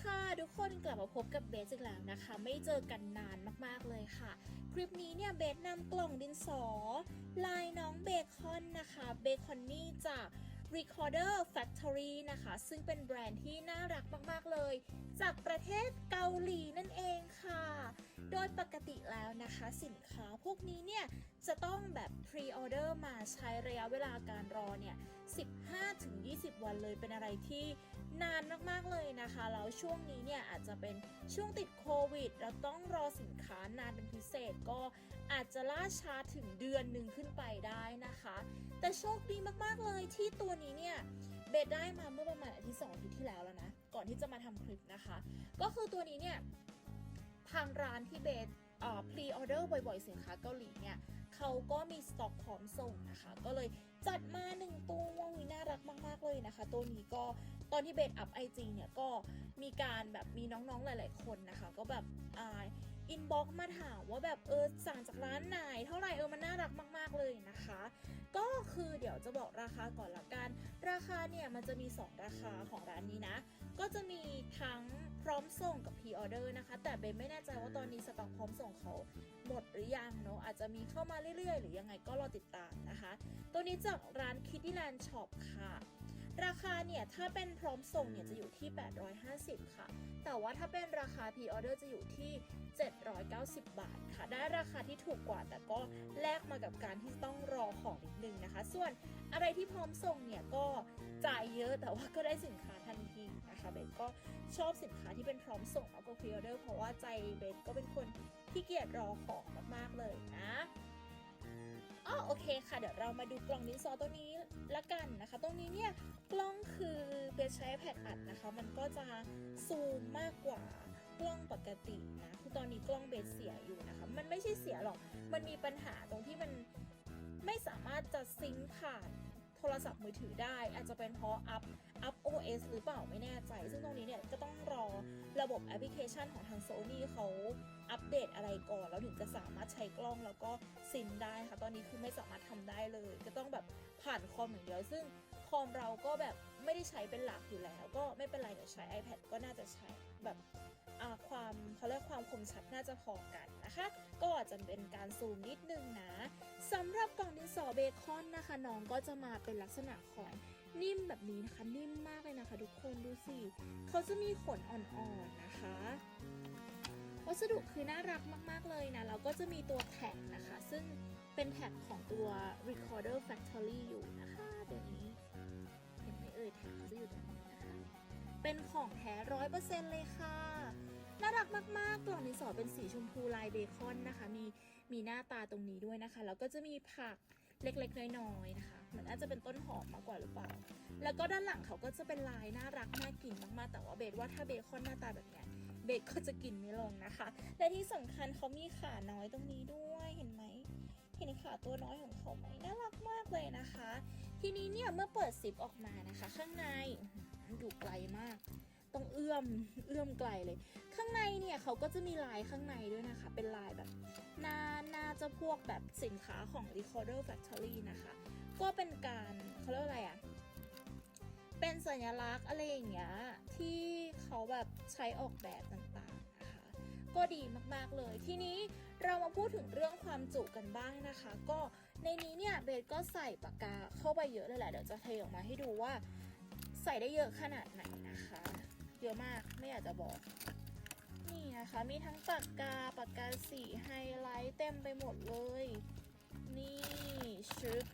ค่ะ ทุกคนกลับมาพบกับเบสอีกแล้วนะคะ ไม่เจอกันนานมากๆเลยค่ะ คลิปนี้เนี่ยเบสนำกล่องดินสอ ลายน้องเบคอนนะคะเบคอนนี่จาก Recorder Factory นะคะ ซึ่งเป็นแบรนด์ที่น่ารักมากๆเลย จากประเทศเกาหลีนั่นเองค่ะ โดยปกติแล้วนะคะ สินค้าพวกนี้เนี่ยจะต้องแบบ พรีออเดอร์มาใช้ระยะเวลาการรอเนี่ย 15-20 วันเลยเป็นอะไรที่นานมากๆเลยนะคะ แล้วช่วงนี้เนี่ยอาจจะเป็นช่วงติดโควิด เราต้องรอสินค้านานเป็นพิเศษก็อาจจะล่าช้าถึงเดือนหนึ่งขึ้นไปได้นะคะ แต่โชคดีมากๆเลยที่ตัวนี้เนี่ยเบสได้มาเมื่อประมาณอาทิตย์สองอาทิตย์ที่แล้วแล้วนะ ก่อนที่จะมาทำคลิปนะคะ ก็คือตัวนี้เนี่ยทางร้านที่เบส พรีออเดอร์บ่อยๆ สินค้าเกาหลีเนี่ยเขาก็มีสต็อกพร้อมส่งนะคะ ก็เลยจัดมาหนึ่งตัววิน่ารักมาก ๆ เลยนะคะ ตัวนี้ก็ตอนที่เบสอัพไอจีเนี่ยก็มีการแบบมีน้องๆหลาย ๆ คนนะคะ ก็แบบอ่าอินบ็อกมาถามว่าแบบเออสั่งจากร้านไหน เท่าไหร่เออมันน่ารักมาก ๆ เลยนะคะ ก็คือเดี๋ยวจะบอกราคาก่อนละกัน ราคาเนี่ยมันจะมี 2 ราคาของร้านนี้นะ ก็จะมีทั้งพร้อมส่งกับพรีออเดอร์นะคะ แต่เบนไม่แน่ใจว่าตอนนี้ ของเขาหมดหรือยังเนาะอาจจะมีเข้ามาเรื่อยๆ หรือยังไงก็รอติดตามนะคะ ตัวนี้จากร้าน Kitty Land Shop ค่ะ ราคาเนี่ยถ้าเป็นพร้อมส่งเนี่ยจะอยู่ที่ 850 ค่ะ แต่ว่าถ้าเป็นราคาพรีออเดอร์จะอยู่ที่ 790 บาทค่ะ ได้ราคาที่ถูกกว่า แต่ก็แลกมากับการที่ต้องรอของนิดนึงนะคะ ส่วนอะไรที่พร้อมส่งเนี่ยก็จ่ายเยอะแต่ว่าก็ได้สินค้าทันทีนะคะเบนก็ชอบสินค้าที่เป็นพร้อมส่งแล้วก็พรีออเดอร์เพราะว่าใจเบนก็เป็นคนที่เกียจรอของมากๆเลยนะ อ๋อโอเคค่ะ เดี๋ยวเรามาดูกล่องดินสอตัวนี้ละกันนะคะ ตรงนี้เนี่ยกล้องคือเบนใช้แพดอัดนะคะ มันก็จะซูมมากกว่ากล้องปกตินะคือตอนนี้กล้องเบสเสียอยู่นะคะ มันไม่ใช่เสียหรอก มันมีปัญหาตรงที่มันไม่สามารถจะซิงค์ผ่านโทรศัพท์มือถือได้ อาจจะเป็นเพราะอัพอัพ OS หรือเปล่าไม่แน่ใจ ซึ่งตรงนี้ ระบบแอปพลิเคชันของทาง Sony เขาอัปเดตอะไรก่อน แล้วถึงจะสามารถใช้กล้องแล้วก็ซินได้ค่ะ ตอนนี้คือไม่สามารถทำได้เลย ก็ต้องแบบผ่านคอมอย่างเดียวซึ่งคอมเราก็แบบไม่ได้ใช้เป็นหลักอยู่แล้ว ก็ไม่เป็นไรเดี๋ยวใช้ iPad ก็น่าจะใช้แบบความเขาเรียกความคมชัดน่าจะพอกันนะคะ ก็อาจจะเป็นการซูมนิดนึงนะสำหรับกล่องดินสอเบคอนนะคะน้องก็จะมาเป็นลักษณะของนิ่มแบบนี้นะคะนิ่ม คะทุกคนดูสิเขาจะมีขนอ่อนๆนะคะ วัสดุคือน่ารักมากๆเลยนะแล้วก็จะมีตัวแท็กนะคะ ซึ่งเป็นแท็กของตัว Recorder Factory อยู่นะคะเดี๋ยวนี้เห็นไหมเอ่ยแท็กจะอยู่ตรงนี้นะคะ เป็นของแท้ร้อยเปอร์เซ็นต์เลยค่ะน่ารักมากๆ กล่องดินสอเป็นสีชมพูลายเบคอนนะคะ มีมีหน้าตาตรงนี้ด้วยนะคะ แล้วก็จะมีผักเล็กๆ น้อยๆ นะคะเหมือนอาจจะเป็นต้นหอมมากกว่าหรือเปล่า แล้วก็ด้านหลังเขาก็จะเป็นลายน่ารักน่ากินมากๆแต่ว่าเบสว่าถ้าเบคอนหน้าตาแบบเนี้ยเบคก็จะกินไม่ลงนะคะ และที่สำคัญเขามีขาน้อยตรงนี้ด้วยเห็นไหมเห็นขาตัวน้อยของเขาไหมน่ารักมากเลยนะคะ ทีนี้เนี่ยเมื่อเปิดซิปออกมานะคะ ข้างในอยู่ไกลมากต้องเอื้อมเอื้อมไกลเลย ข้างในเนี่ยเขาก็จะมีลายข้างในด้วยนะคะ เป็นลายแบบน้าน้าจะพวกแบบสินค้าของ Recorder Factory นะคะ ก็เป็นการเขาเรียกอะไรอะ เป็นสัญลักษณ์อะไรอย่างเงี้ยที่เขาแบบใช้ออกแบบต่างๆนะคะ ก็ดีมากๆเลย ทีนี้เรามาพูดถึงเรื่องความจุกันบ้างนะคะ ก็ในนี้เนี่ยเบสก็ใส่ปากกาเข้าไปเยอะเลยแหละเดี๋ยวจะเทออกมาให้ดูว่าใส่ได้เยอะขนาดไหนนะคะ เยอะมากไม่อยากจะบอก นี่นะคะ มีทั้งปากกาปากกาสีไฮไลท์เต็มไปหมดเลย นี่ชึบ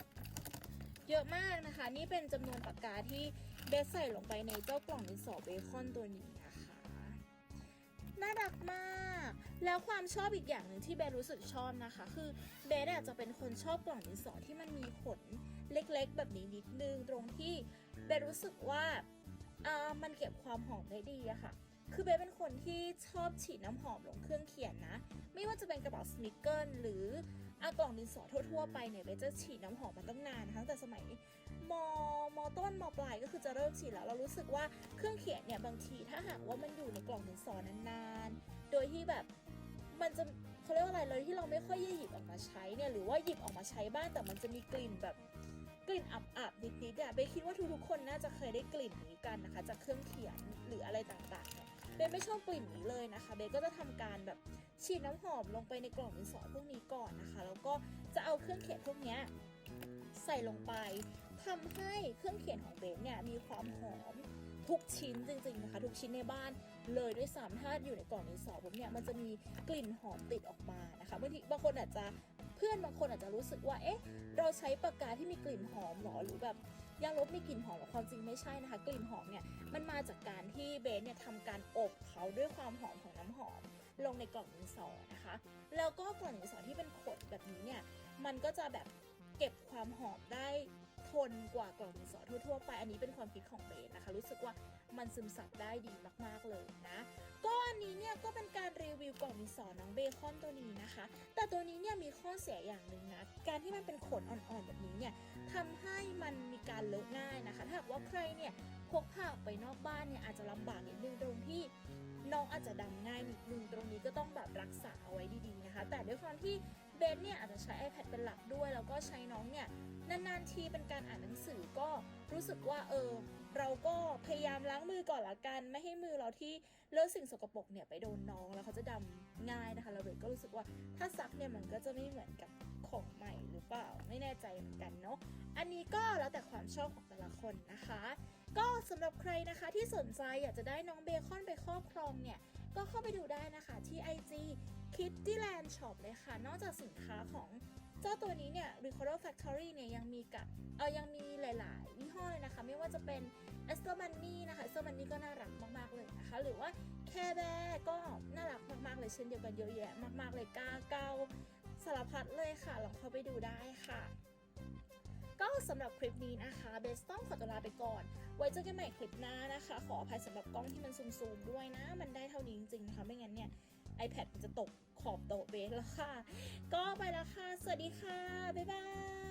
เยอะมากนะคะ นี่เป็นจำนวนปากกาที่ เบสใส่ลงไปในเจ้ากล่องดินสอเบคอนตัวนี้นะคะ น่ารักมาก แล้วความชอบอีกอย่างหนึ่งที่เบสรู้สึกชอบนะคะ คือเบสอาจจะเป็นคนชอบกล่องดินสอที่มันมีขนเล็กๆ แบบนี้นิดนึงตรงที่เบสรู้สึกว่าอ่ามันเก็บความหอมได้ดีอะค่ะคือเบสเป็นคนที่ชอบฉีดน้ำหอมลงเครื่องเขียนนะ ไม่ว่าจะเป็นกระเป๋าสนิกเกิลหรือ อากล่องดินสอทั่วๆไปเนี่ยเบสจะฉีดน้ำหอมมาตั้งนานนะคะตั้งแต่สมัยมมต้นมปลายก็คือจะเริ่มฉีดแล้วเรารู้สึกว่าเครื่องเขียนเนี่ยบางทีถ้าหากว่ามันอยู่ในกล่องดินสอนานๆ โดยที่แบบมันจะเขาเรียกว่าอะไรเลยที่เราไม่ค่อยได้หยิบออกมาใช้เนี่ยหรือว่าหยิบออกมาใช้บ้างแต่มันจะมีกลิ่นแบบกลิ่นอับๆนิดๆอะเบสคิดว่าทุกๆคนน่าจะเคยได้กลิ่นนี้กันนะคะ จากเครื่องเขียนหรืออะไรต่างๆ เนี่ยเบสไม่ชอบกลิ่นนี้เลยนะคะเบสก็จะทำการแบบฉีดน้ำหอมลงไปในกล่องดินสอพวกนี้ก่อนนะคะ แล้วก็จะเอาเครื่องเขียนพวกนี้ใส่ลงไปทำให้เครื่องเขียนของเบสเนี่ยมีความหอมทุกชิ้นจริงๆนะคะทุกชิ้นในบ้านเลยด้วยซ้ำถ้าอยู่ในกล่องดินสอผมเนี่ยมันจะมีกลิ่นหอมติดออกมานะคะบางทีบางคนอาจจะเพื่อนบางคนอาจจะรู้สึกว่าเอ๊ะเราใช้ปากกาที่มีกลิ่นหอมหรอหรือแบบยางลบมีกลิ่นหอมหรอความจริงไม่ใช่นะคะ กลิ่นหอมเนี่ยมันมาจากการที่เบสเนี่ยทำการอ ความหอมของน้ำหอม ลงในกล่องดินสอนะคะ แล้วก็กล่องดินสอที่เป็นขดแบบนี้เนี่ยมันก็จะแบบเก็บความหอมได้ทนกว่ากล่องดินสอทั่วๆไป อันนี้เป็นความคิดของเบสนะคะ รู้สึกว่ามันซึมซับได้ดีมากๆเลยนะ ก็อันนี้เนี่ยก็เป็นการรีวิวกล่องดินสอน้องเบคอนตัวนี้นะคะ แต่ตัวนี้เนี่ยมีข้อเสียอย่างหนึ่งนะ การที่มันเป็นขนอ่อนๆแบบนี้เนี่ยทำให้มันมีการเลอะง่ายนะคะ ถ้าหากว่าใครเนี่ยพกผ้าออกไปนอกบ้านเนี่ยอาจจะลำบากนิดนึงตรงที่ น้องอาจจะดำง่ายนิดนึงตรงนี้ก็ต้องแบบรักษาเอาไว้ดีๆนะคะ แต่ด้วยความที่เบนเนี่ยอาจจะใช้ iPad เป็นหลักด้วย แล้วก็ใช้น้องเนี่ยนานๆทีเป็นการอ่านหนังสือก็รู้สึกว่าเออเราก็พยายามล้างมือก่อนละกัน ไม่ให้มือเราที่เลอะสิ่งสกปรกเนี่ยไปโดนน้องแล้วเขาจะดำง่ายนะคะเราเบนก็รู้สึกว่าถ้าซักเนี่ยมันก็จะไม่เหมือนกับของใหม่หรือเปล่าไม่แน่ใจเหมือนกันเนาะอันนี้ก็แล้วแต่ความชอบของแต่ละคนนะคะ ก็สำหรับใครนะคะที่สนใจอยากจะได้น้องเบคอนไปครอบครองเนี่ย ก็เข้าไปดูได้นะคะที่ IG Kittyland Shop เลยค่ะ นอกจากสินค้าของเจ้าตัวนี้เนี่ย Recorder Factory เนี่ยยังมีกับเออยังมีหลายๆยี่ห้อเลยนะคะ ไม่ว่าจะเป็น e s t o m a n n y นะคะ e s t o m a n n y ก็น่ารักมากๆเลยนะคะ หรือว่า c a r e b e a r ก็น่ารักมากๆเลยเช่นเดียวกันเยอะแยะมากๆเลยกาเกาสารพัดเลยค่ะ ลองเข้าไปดูได้ค่ะ ก็สำหรับคลิปนี้นะคะเบสต้องขอตัวลาไปก่อน ไว้เจอกันใหม่คลิปหน้านะคะ ขออภัยสำหรับกล้องที่มันซูมๆด้วยนะ มันได้เท่านี้จริงๆนะคะไม่งั้นเนี่ย iPad มันจะตกขอบโต๊ะเบสแล้วค่ะ ก็ไปแล้วค่ะ สวัสดีค่ะ บ๊ายบาย